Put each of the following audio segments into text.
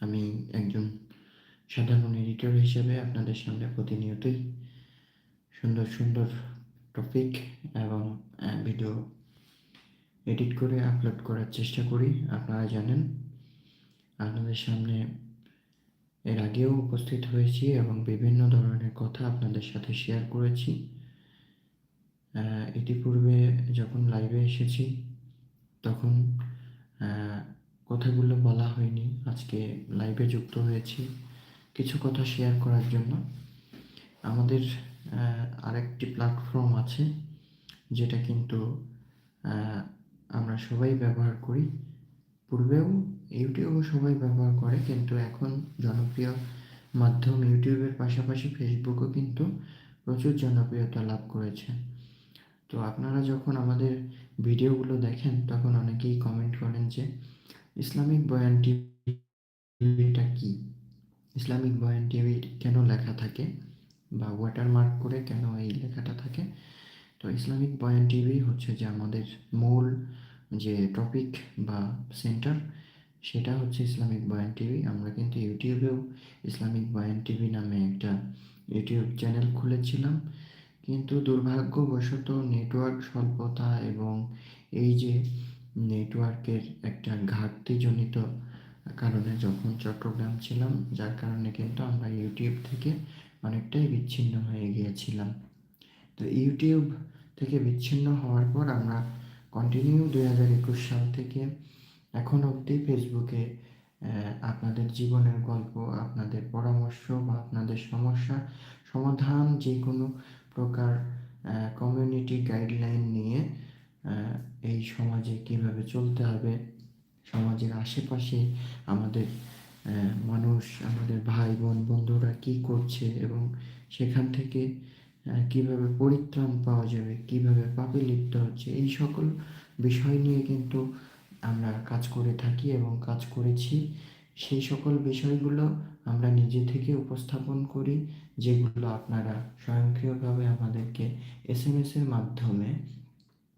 আমি একজন সাধারণ এডিটর হিসেবে আপনাদের সামনে প্রতিনিয়তই সুন্দর সুন্দর টপিক এবং ভিডিও এডিট করে আপলোড করার চেষ্টা করি। আপনারা জানেন, আপনাদের সামনে এর আগেও উপস্থিত হয়েছি এবং বিভিন্ন ধরনের কথা আপনাদের সাথে শেয়ার করেছি। ইতিপূর্বে যখন লাইভে এসেছি, তখন কথাগুলো বলা হয়নি, আজকে লাইভে যুক্ত হয়েছি। কিছু কথা শেয়ার করার জন্য। আমাদের আরেকটি প্ল্যাটফর্ম আছে, যেটা কিন্তু আমরা সবাই ব্যবহার করি। পূর্বেও ইউটিউবও সবাই ব্যবহার করে, কিন্তু এখন জনপ্রিয় মাধ্যম ইউটিউবের পাশাপাশি ফেসবুকও কিন্তু প্রচুর জনপ্রিয়তা লাভ করেছে। তো আপনারা যখন আমাদের ভিডিওগুলো দেখেন, তখন অনেকেই কমেন্ট করেন যে ইসলামিক বয়ান টিভিটা কি? ইসলামিক বয়ান টিভি কেন লেখা থাকে বা ওয়াটারমার্ক করে কেন এই লেখাটা থাকে? তো ইসলামিক বয়ান টিভি হচ্ছে যে আমাদের মূল যে টপিক বা সেন্টার সেটা হচ্ছে ইসলামিক বয়ান টিভি। আমরা কিন্তু ইউটিউবেও ইসলামিক বয়ান টিভি নামে একটা ইউটিউব চ্যানেল খুলেছিলাম। কিন্তু দুর্ভাগ্যবশত নেটওয়ার্ক স্বল্পতা এবং এই যে নেটওয়ার্কের একটা ঘাটতিজনিত কারণে যখন চট্টগ্রাম ছিলাম, যার কারণে কিন্তু আমরা ইউটিউব থেকে অনেকটাই বিচ্ছিন্ন হয়ে গিয়েছিলাম। তো ইউটিউব থেকে বিচ্ছিন্ন হওয়ার পর আমরা কন্টিনিউ দুই হাজার একুশ সাল থেকে এখন অবধি ফেসবুকে আপনাদের জীবনের গল্প, আপনাদের পরামর্শ বা আপনাদের সমস্যা সমাধান যে কোনো প্রকার কমিউনিটি গাইডলাইন নিয়ে এই সমাজে কীভাবে চলতে হবে? সমাজের আশেপাশে আমাদের মানুষ, আমাদের ভাই বোন, বন্ধুরা কি করছে এবং সেখান থেকে কীভাবে পরিত্রাণ পাওয়া যাবে, কীভাবে পাপে লিপ্ত হচ্ছে, এই সকল বিষয় নিয়ে কিন্তু আমরা কাজ করে থাকি এবং কাজ করেছি। সেই সকল বিষয়গুলো আমরা নিজে থেকে উপস্থাপন করি, যেগুলো আপনারা স্বয়ংক্রিয়ভাবে আমাদেরকে এস এম এসের মাধ্যমে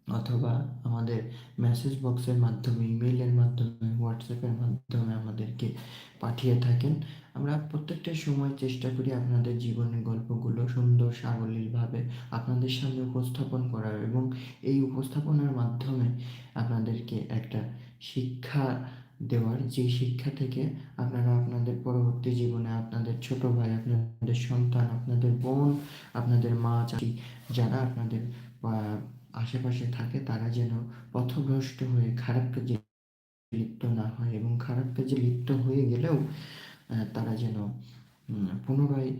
অথবা আমাদের মেসেজ বক্সের মাধ্যমে ইমেইলের মাধ্যমে হোয়াটসঅ্যাপের মাধ্যমে আমাদেরকে পাঠিয়ে থাকেন। আমরা প্রত্যেকটা সময় চেষ্টা করি আপনাদের জীবনের গল্পগুলো সুন্দর, সাবলীলভাবে আপনাদের সামনে উপস্থাপন করার এবং এই উপস্থাপনার মাধ্যমে আপনাদেরকে একটা শিক্ষা দেওয়ার। যে শিক্ষা থেকে আপনারা আপনাদের পরবর্তী জীবনে আপনাদের ছোট ভাই, আপনাদের সন্তান, আপনাদের বোন, আপনাদের মা, চাচি, যারা আপনাদের আশেপাশে থাকে, তারা যেন পথভ্রষ্ট হয়ে খারাপ কাজে লিপ্ত না হয় এবং খারাপ কাজে লিপ্ত হয়ে গেলেও তারা যেন পুনরায়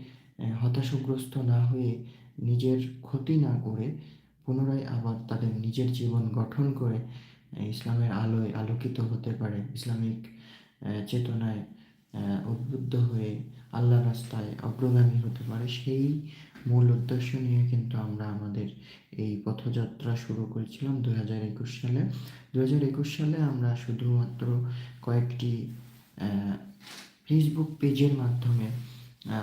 হতাশাগ্রস্ত না হয়ে নিজের ক্ষতি না করে পুনরায় আবার তাদের নিজের জীবন গঠন করে ইসলামের আলোয় আলোকিত হতে পারে। ইসলামিক চেতনায় উদ্বুদ্ধ হয়ে আল্লাহ রাস্তায় অগ্রগামী হতে পারে। সেই মূল উদ্দেশ্য নিয়ে কিন্তু আমরা আমাদের এই পথযাত্রা শুরু করেছিলাম দু হাজার একুশ সালে। দু হাজার একুশ সালে আমরা শুধুমাত্র কয়েকটি ফেসবুক পেজের মাধ্যমে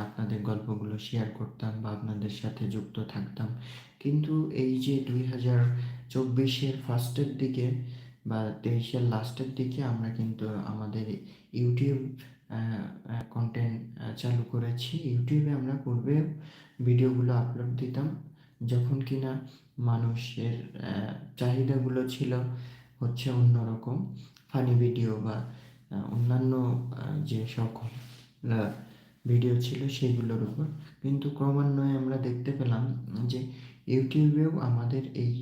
আপনাদের গল্পগুলো শেয়ার করতাম বা আপনাদের সাথে যুক্ত থাকতাম। কিন্তু এই যে দুই হাজার চব্বিশের ফার্স্টের দিকে বা তেইশের লাস্টের দিকে আমরা কিন্তু আমাদের ইউটিউব কন্টেন্ট চালু করেছি। ইউটিউবে আমরা পূর্বে ভিডিওগুলো আপলোড দিতাম। যখন কিনা মানুষের চাহিদাগুলো ছিল হচ্ছে অন্যরকম। ফানি ভিডিও বা অন্যান্য যে সকল ভিডিও ছিল সেগুলোর উপর। কিন্তু ক্রমান্বয়ে আমরা দেখতে পেলাম যে ইউটিউবেও আমাদের এই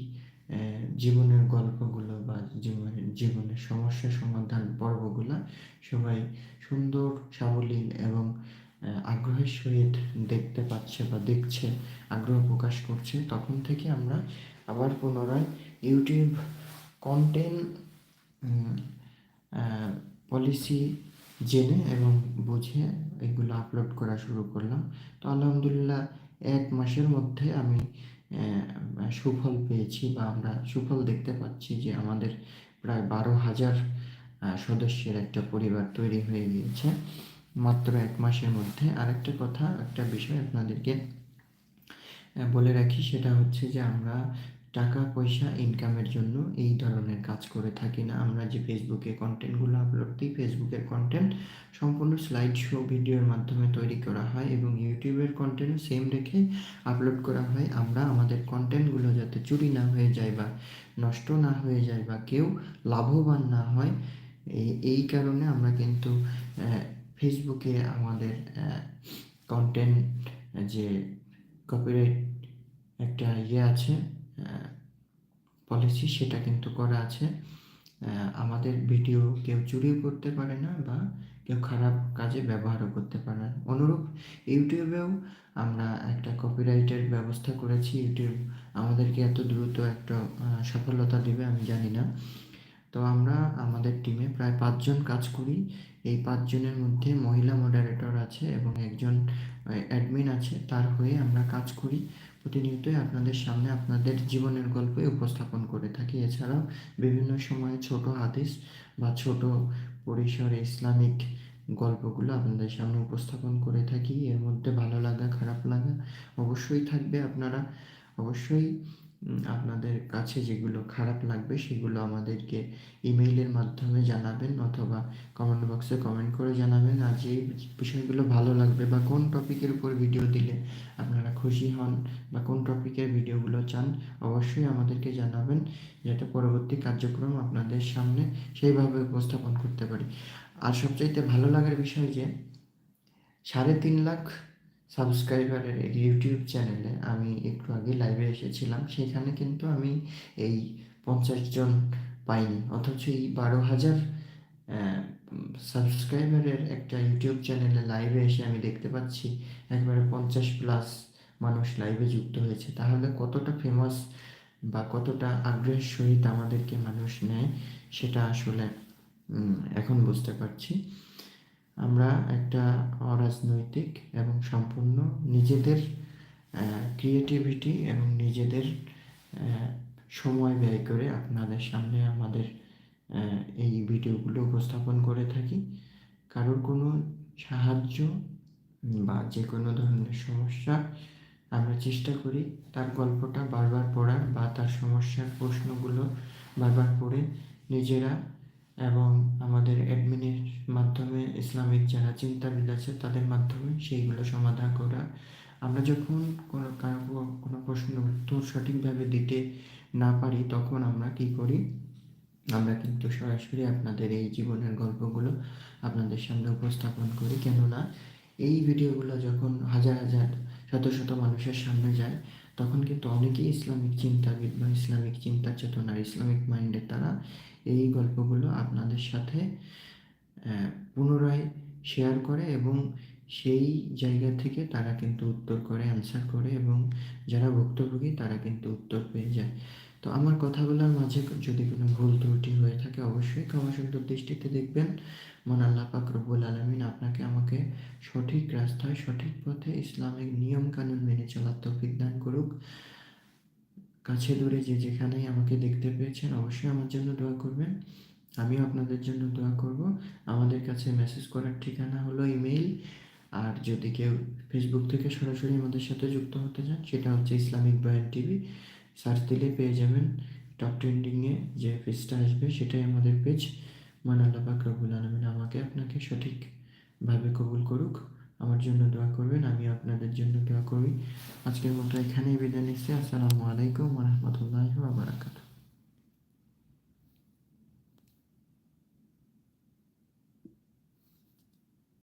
জীবনের গল্পগুলো বা জীবনের জীবনের সমস্যা সমাধান পর্বগুলো সবাই সুন্দর, সাবলীল এবং আগ্রহের সহিত দেখতে পাচ্ছে বা দেখছে, আগ্রহ প্রকাশ করছে, তখন থেকে আমরা আবার পুনরায় ইউটিউব কন্টেন্ট পলিসি জেনে এবং বুঝে এগুলো আপলোড করা শুরু করলাম। তো আলহামদুলিল্লাহ, এক মাসের মধ্যে আমি সুফল পেয়েছি বা আমরা সুফল দেখতে পাচ্ছি যে আমাদের প্রায় বারো হাজার সদস্যের একটা পরিবার তৈরি হয়ে গিয়েছে। মাত্র এক মাসের মধ্যে। আরেকটা কথা, একটা বিষয় আপনাদেরকে বলে রাখি, সেটা হচ্ছে যে আমরা টাকা, পয়সা ইনকামের জন্য এই ধরনের কাজ করে থাকি না। আমরা যে ফেসবুকে কন্টেন্টগুলো আপলোড দিই ফেসবুকের কন্টেন্ট সম্পূর্ণ স্লাইড শো ভিডিওর মাধ্যমে তৈরি করা হয় এবং ইউটিউবের কন্টেন্ট সেম রেখে আপলোড করা হয়। আমরা আমাদের কন্টেন্টগুলো যাতে চুরি না হয়ে যায় বা নষ্ট না হয়ে যায় বা কেউ লাভবান না হয় এই কারণে আমরা কিন্তু ফেসবুকে আমাদের কন্টেন্ট যে কপিরাইট একটা ইয়ে আছে পলিসি সেটা কিন্তু করা আছে। আমাদের ভিডিও কেউ চুরিও করতে পারে না বা কেউ খারাপ কাজে ব্যবহারও করতে পারে না। অনুরূপ ইউটিউবেও আমরা একটা কপিরাইটের ব্যবস্থা করেছি। ইউটিউব আমাদেরকে এত দ্রুত একটা সফলতা দেবে আমি জানি না। তো আমরা আমাদের টিমে প্রায় পাঁচজন কাজ করি। এই পাঁচজনের মধ্যে মহিলা মডারেটর আছে এবং একজন অ্যাডমিন আছে। তার হয়ে আমরা কাজ করি। প্রতিনিয়তই আপনাদের সামনে আপনাদের জীবনের গল্পই উপস্থাপন করে থাকি। এছাড়াও বিভিন্ন সময়ে ছোট হাদিস বা ছোট পরিসরে ইসলামিক গল্পগুলো আপনাদের সামনে উপস্থাপন করে থাকি। এর মধ্যে ভালো লাগা, খারাপ লাগা অবশ্যই থাকবে আপনারা। অবশ্যই আপনাদের কাছে যেগুলো খারাপ লাগবে সেগুলো আমাদেরকে ইমেইলের মাধ্যমে জানাবেন অথবা কমেন্ট বক্সে কমেন্ট করে জানাবেন। আর যে বিষয়গুলো ভালো লাগবে বা কোন টপিকের উপর ভিডিও দিলে আপনারা খুশি হন বা কোন টপিকের ভিডিওগুলো চান, অবশ্যই আমাদেরকে জানাবেন যাতে পরবর্তী কার্যক্রম আপনাদের সামনে সেইভাবে উপস্থাপন করতে পারি। আর সবচাইতে ভালো লাগার বিষয় যে সাড়ে তিন লাখ সাবস্ক্রাইবারের ইউটিউব চ্যানেলে আমি একটু আগে লাইভে এসেছিলাম। সেখানে কিন্তু আমি এই পঞ্চাশ জন পাইনি। অথচ এই বারো হাজার সাবস্ক্রাইবারের একটা ইউটিউব চ্যানেলে লাইভে এসে আমি দেখতে পাচ্ছি, একবারে পঞ্চাশ প্লাস মানুষ লাইভে যুক্ত হয়েছে। তাহলে কতটা ফেমাস বা কতটা আগ্রহের সহিত আমাদেরকে মানুষ নেয়, সেটা আসলে এখন বুঝতে পারছি। আমরা একটা অরাজনৈতিক এবং সম্পূর্ণ নিজেদের ক্রিয়েটিভিটি এবং নিজেদের সময় ব্যয় করে আপনাদের সামনে আমাদের এই ভিডিওগুলো উপস্থাপন করে থাকি। কারোর কোনো সাহায্য বা যে কোনো ধরনের সমস্যা আমরা চেষ্টা করি, তার গল্পটা বারবার পড়ার বা তার সমস্যার প্রশ্নগুলো বারবার পড়ে নিজেরা এবং আমাদের অ্যাডমিনের মাধ্যমে ইসলামিক যারা চিন্তাবিদ আছে তাদের মাধ্যমে সেইগুলো সমাধান করা। আমরা যখন কোনো কারও কোনো প্রশ্নের উত্তর সঠিকভাবে দিতে না পারি, তখন আমরা কি করি? আমরা কিন্তু সরাসরি আপনাদের এই জীবনের গল্পগুলো আপনাদের সামনে উপস্থাপন করি। কেননা এই ভিডিওগুলো যখন হাজার হাজার, শত শত মানুষের সামনে যায়, তখন কিন্তু অনেকেই ইসলামিক চিন্তাবিদ বা ইসলামিক চিন্তা ইসলামিক মাইন্ডের তারা এই গল্পগুলো আপনাদের সাথে পুনরায় শেয়ার করে এবং সেই জায়গা থেকে তারা কিন্তু উত্তর করে অ্যান্সার করে এবং যারা ভুক্তভোগী তারা কিন্তু উত্তর পেয়ে যায়। তো আমার কথাগুলোর মাঝে যদি কোনো ভুল ত্রুটি হয়ে থাকে অবশ্যই ক্ষমা সুন্দর দৃষ্টিতে দেখবেন। মন আল্লাহ পাক রব্বুল আলমিন আপনাকে আমাকে সঠিক রাস্তায়, সঠিক পথে ইসলামিক নিয়ম কানুন মেনে চলার তৌফিক দান করুক। কাছে দূরে যে যেখানেই আমাকে দেখতে পেয়েছেন, অবশ্যই আমার জন্য দোয়া করবেন। আমিও আপনাদের জন্য দোয়া করব। আমাদের কাছে মেসেজ করার ঠিকানা হলো ইমেইল আর যদি কেউ ফেসবুক থেকে সরাসরি আমাদের সাথে যুক্ত হতে চান, সেটা হচ্ছে ইসলামিক বয়ান টিভি। সার্চ দিলে পেয়ে যাবেন। টপ ট্রেন্ডিংয়ে যে পেজটা আসবে, সেটাই আমাদের পেজ মান আল্লাহ পাক রব্বুল আলমিন আমাকে আপনাকে সঠিকভাবে কবুল করুক। আমার জন্য দোয়া করবেন আমিও আপনাদের জন্য দোয়া করি। আজকের মতো এখানেই বিদায় নিচ্ছি। আসসালামু আলাইকুম রহমতুল্লাহ বারাকাত